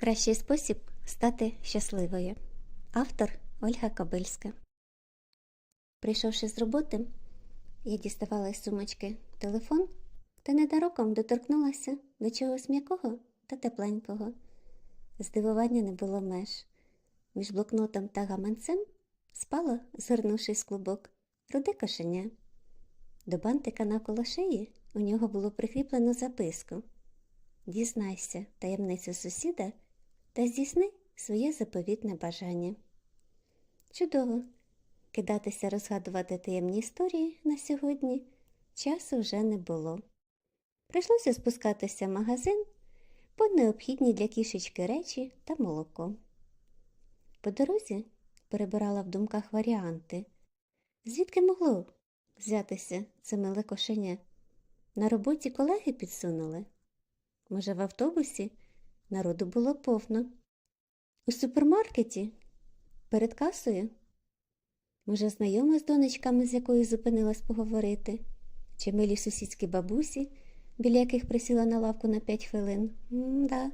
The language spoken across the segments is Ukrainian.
Кращий спосіб стати щасливою. Автор Ольга Кобильська. Прийшовши з роботи, я діставала з сумочки телефон та ненароком доторкнулася до чогось м'якого та тепленького. Здивування не було меж. Між блокнотом та гаманцем спало, згорнувшись клубок, руде кошеня. До бантика навколо шиї у нього було прикріплено записку. Дізнайся таємницю сусіда та здійсни своє заповітне бажання. Чудово! Кидатися розгадувати таємні історії на сьогодні часу вже не було. Прийшлося спускатися в магазин по необхідні для кішечки речі та молоко. По дорозі перебирала в думках варіанти, звідки могло взятися це миле кошеня. На роботі колеги підсунули. Може, в автобусі народу було повно. У супермаркеті перед касою. Може, знайома з донечками, з якою зупинилась поговорити, чи милі сусідські бабусі, біля яких присіла на лавку на п'ять хвилин. М-да.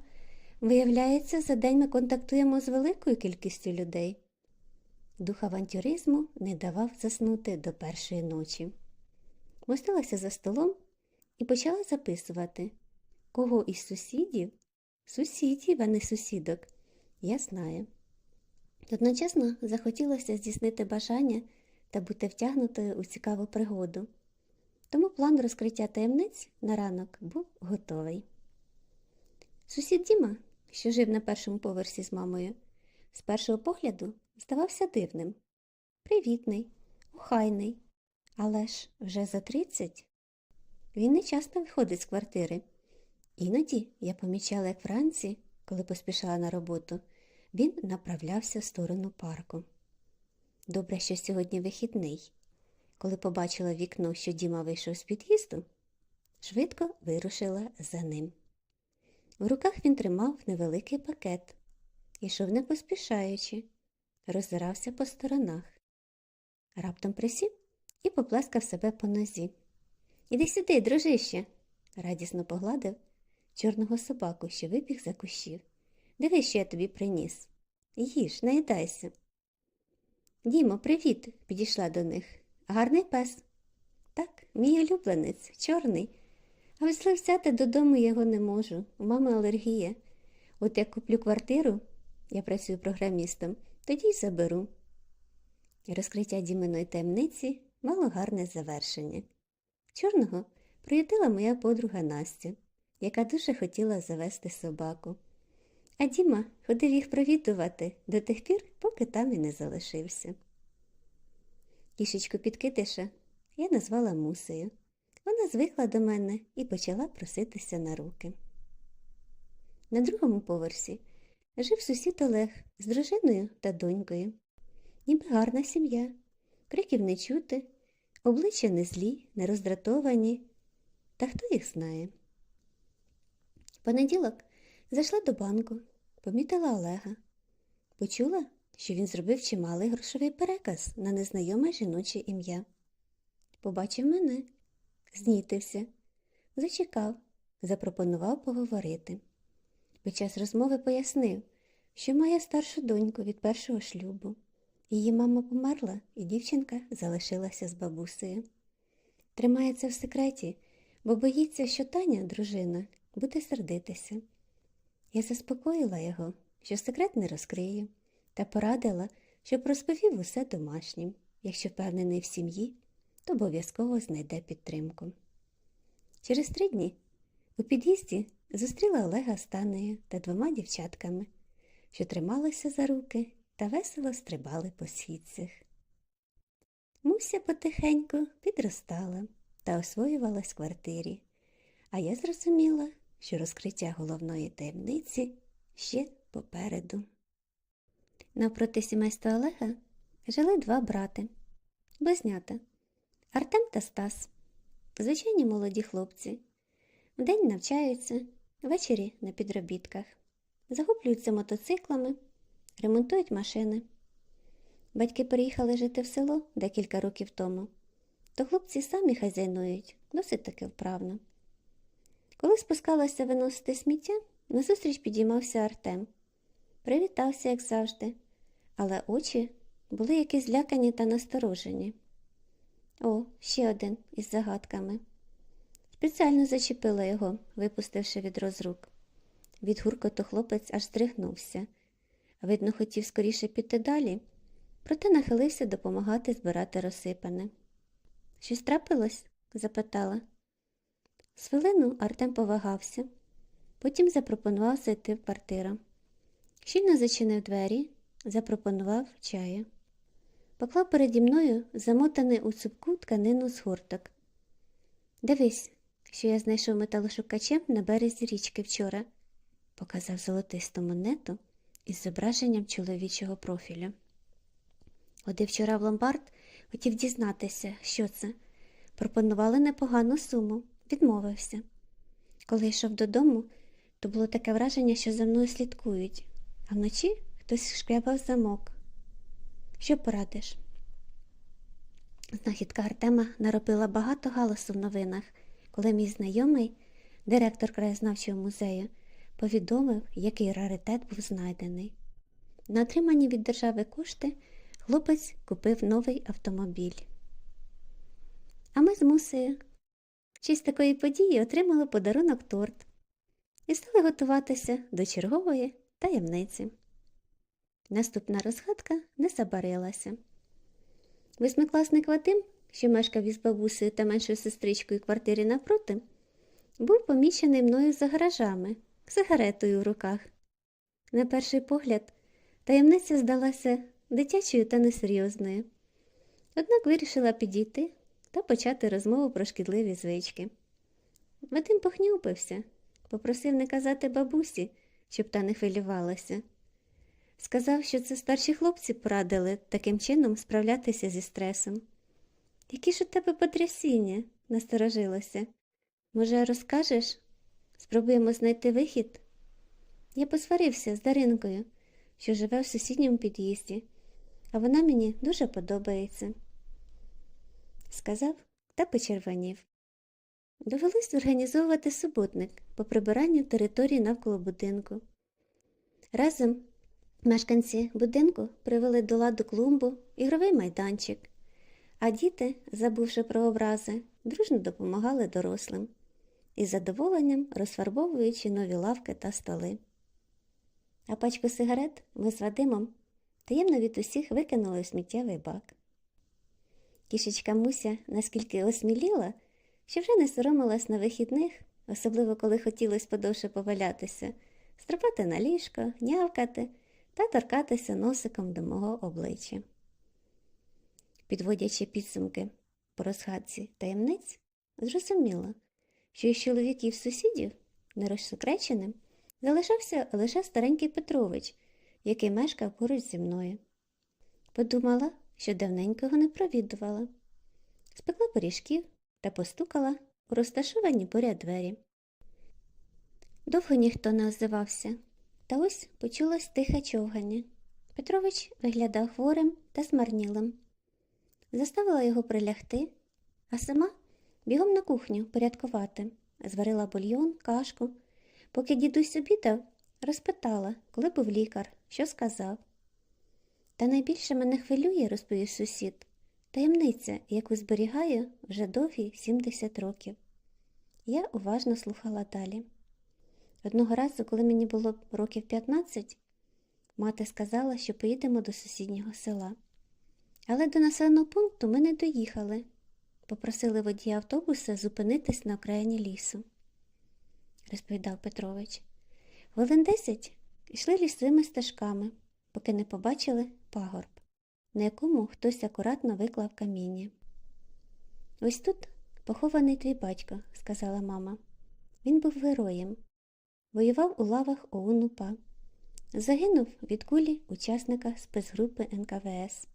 Виявляється, за день ми контактуємо з великою кількістю людей. Дух авантюризму не давав заснути до першої ночі. Мостилася за столом і почала записувати, кого із сусідів, сусідів, а не сусідок, я знаю. Одночасно захотілося здійснити бажання та бути втягнутою у цікаву пригоду. Тому план розкриття таємниць на ранок був готовий. Сусід Діма, що жив на першому поверсі з мамою, з першого погляду здавався дивним, привітний, охайний, але ж вже за тридцять. Він не часто виходить з квартири. Іноді я помічала, як вранці, коли поспішала на роботу, він направлявся в сторону парку. Добре, що сьогодні вихідний. Коли побачила вікно, що Діма вийшов з під'їзду, швидко вирушила за ним. В руках він тримав невеликий пакет, ішов не поспішаючи, роззирався по сторонах. Раптом присів і поплескав себе по нозі. Іди сюди, дружище, радісно погладив чорного собаку, що вибіг за кущів. Дивись, що я тобі приніс. Їж, наїдайся. Дімо, привіт, підійшла до них. Гарний пес. Так, мій улюбленець, чорний. А весли взяти додому його не можу. У мами алергія. От як куплю квартиру, я працюю програмістом, тоді й заберу. Розкриття Діминої таємниці мало гарне завершення. Чорного приютила моя подруга Настя, яка дуже хотіла завести собаку. А Діма ходив їх провідувати до тих пір, поки там і не залишився. Кішечку підкидиша я назвала мусею. Вона звикла до мене і почала проситися на руки. На другому поверсі жив сусід Олег з дружиною та донькою. Ніби гарна сім'я, криків не чути, обличчя не злі, не роздратовані. Та хто їх знає? Понеділок зайшла до банку, помітила Олега. Почула, що він зробив чималий грошовий переказ на незнайоме жіноче ім'я. Побачив мене, знітився, зачекав, запропонував поговорити. Під час розмови пояснив, що має старшу доньку від першого шлюбу. Її мама померла, і дівчинка залишилася з бабусею. Тримається в секреті, бо боїться, що Таня, дружина, буде сердитися. Я заспокоїла його, що секрет не розкрию, та порадила, щоб розповів усе домашнім. Якщо впевнений в сім'ї, то обов'язково знайде підтримку. Через три дні у під'їзді зустріла Олега з Танею та двома дівчатками, що трималися за руки та весело стрибали по східцях. Муся потихеньку підростала та освоювалась в квартирі, а я зрозуміла, що розкриття головної таємниці ще попереду. Навпроти сімейства Олега жили два брати, близнята Артем та Стас. Звичайні молоді хлопці. Вдень навчаються, ввечері на підробітках, загублюються мотоциклами, ремонтують машини. Батьки переїхали жити в село декілька років тому, то хлопці самі хазяйнують, досить таки вправно. Коли спускалася виносити сміття, назустріч підіймався Артем. Привітався, як завжди, але очі були якісь злякані та насторожені. О, ще один із загадками. Спеціально зачепила його, випустивши відро з рук. Від гуркоту хлопець аж здригнувся. Видно, хотів скоріше піти далі, проте нахилився допомагати збирати розсипане. Щось трапилось? запитала. З хвилину Артем повагався, потім запропонував зайти в квартиру. Щільно зачинив двері, запропонував чаю. Поклав переді мною замотаний у цупку тканину з гурток. Дивись, що я знайшов металошукачем на березі річки вчора, показав золотисту монету із зображенням чоловічого профілю. Ходив вчора в ломбард, хотів дізнатися, що це. Пропонували непогану суму, відмовився. Коли йшов додому, то було таке враження, що за мною слідкують, а вночі хтось шкрябав замок. Що порадиш? Знахідка Артема наробила багато галасу в новинах, коли мій знайомий, директор краєзнавчого музею, повідомив, який раритет був знайдений. На отримані від держави кошти хлопець купив новий автомобіль. А ми з Мусею честь такої події отримали подарунок торт і стали готуватися до чергової таємниці. Наступна розгадка не забарилася. Восьмикласник Вадим, що мешкав із бабусею та меншою сестричкою квартирі навпроти, був помічений мною за гаражами, сигаретою в руках. На перший погляд, таємниця здалася дитячою та несерйозною. Однак вирішила підійти та почати розмову про шкідливі звички. Вадим похнюпився, попросив не казати бабусі, щоб та не хвилювалася. Сказав, що це старші хлопці порадили таким чином справлятися зі стресом. Які ж у тебе потрясіння? насторожилася. Може, розкажеш? Спробуємо знайти вихід? Я посварився з Даринкою, що живе в сусідньому під'їзді, а вона мені дуже подобається. Сказав та почервонів. Довелось організовувати суботник по прибиранню території навколо будинку. Разом Мешканці будинку привели до ладу клумбу, ігровий майданчик, а діти, забувши про образи, дружно допомагали дорослим із задоволенням розфарбовуючи нові лавки та столи. А пачку сигарет ми з Вадимом таємно від усіх викинули у сміттєвий бак. Кішечка Муся наскільки осміліла, що вже не соромилась на вихідних, особливо коли хотілося подовше повалятися, стрибати на ліжко, нявкати та торкатися носиком до мого обличчя. Підводячи підсумки по розгадці таємниць, зрозуміла, що із чоловіків сусідів, нерозсекреченим, залишався лише старенький Петрович, який мешкав поруч зі мною. Подумала, що давненько його не провідувала, спекла пиріжків та постукала у розташовані поряд двері. Довго ніхто не озивався. Та ось почулось тихе човгання. Петрович виглядав хворим та смарнілим. Заставила його прилягти, а сама бігом на кухню порядкувати, зварила бульйон, кашку. Поки дідусь обідав, розпитала, коли був лікар, що сказав. Та найбільше мене хвилює, розповів сусід, таємниця, яку зберігаю вже довгі 70 років. Я уважно слухала далі. Одного разу, коли мені було років 15, мати сказала, що поїдемо до сусіднього села. Але до населеного пункту ми не доїхали. Попросили водія автобуса зупинитись на окраїні лісу, розповідав Петрович. Хвилин десять йшли лісовими стежками, поки не побачили пагорб, на якому хтось акуратно виклав каміння. Ось тут похований твій батько, сказала мама. Він був героєм. Воював у лавах ОУН УПА. Загинув від кулі учасника спецгрупи НКВС.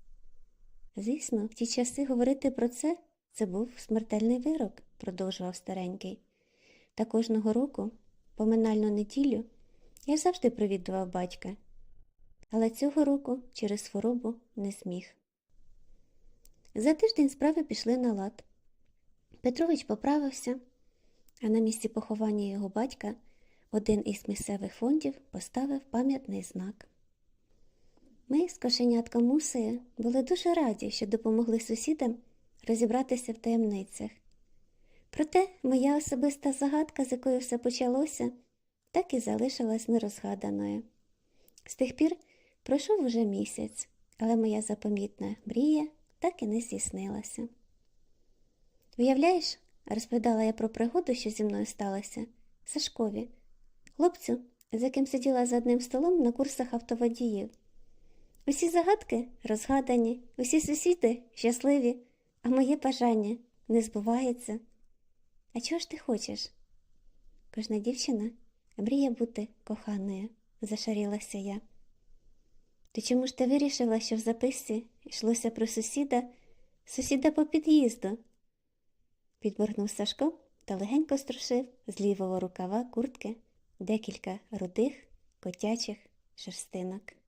Звісно, в ті часи говорити про це це був смертельний вирок, продовжував старенький. Та кожного року, поминальну неділю, я завжди провідував батька, але цього року через хворобу не зміг. За тиждень справи пішли на лад. Петрович поправився, а на місці поховання його батька один із місцевих фондів поставив пам'ятний знак. Ми з кошенятком Мусею були дуже раді, що допомогли сусідам розібратися в таємницях. Проте моя особиста загадка, з якою все почалося, так і залишилась нерозгаданою. З тих пір пройшов уже місяць, але моя запомітна мрія так і не здійснилася. Уявляєш, розповідала я про пригоду, що зі мною сталося, Сашкові, хлопцю, з яким сиділа за одним столом на курсах автоводіїв. Усі загадки розгадані, усі сусіди щасливі, а моє бажання не збувається. А чого ж ти хочеш? Кожна дівчина мріє бути коханою, зашарілася я. То чому ж ти вирішила, що в записці йшлося про сусіда, сусіда по під'їзду? підморгнув Сашко та легенько струшив з лівого рукава куртки декілька рудих котячих шерстинок.